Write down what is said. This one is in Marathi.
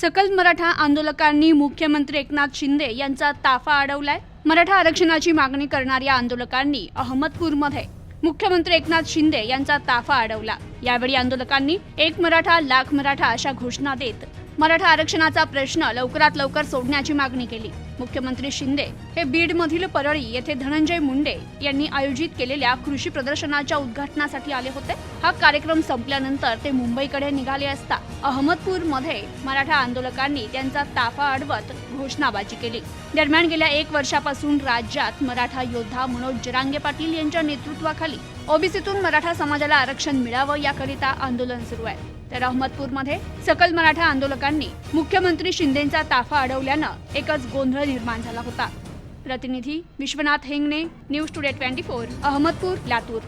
सकल मराठा आंदोलकांनी मुख्यमंत्री एकनाथ शिंदे यांचा ताफा अडवलाय. मराठा आरक्षणाची मागणी करणाऱ्या आंदोलकांनी अहमदपूरमध्ये मुख्यमंत्री एकनाथ शिंदे यांचा ताफा अडवला. यावेळी आंदोलकांनी एक मराठा लाख मराठा अशा घोषणा देत मराठा आरक्षणाचा प्रश्न लवकरात लवकर सोडण्याची मागणी केली. मुख्यमंत्री शिंदे हे बीडमधील परळी येथे धनंजय मुंडे यांनी आयोजित केलेल्या कृषी प्रदर्शनाच्या उद्घाटनासाठी आले होते. हा कार्यक्रम संपल्यानंतर ते मुंबईकडे निघाले असता अहमदपूरमध्ये मराठा आंदोलकांनी त्यांचा ताफा अडवत घोषणाबाजी केली. दरम्यान गेल्या एक वर्षापासून राज्यात मराठा योद्धा मनोज जरांगे पाटील यांच्या नेतृत्वाखाली ओबीसीतून मराठा समाजाला आरक्षण मिळावं याकरिता आंदोलन सुरू आहे. तर अहमदपूरमध्ये सकल मराठा आंदोलकांनी मुख्यमंत्री शिंदेचा ताफा अडवल्यानं एकच गोंधळ निर्माण झाला होता. प्रतिनिधी Vishwanath Hengane news today twenty four Ahmadpur Latur.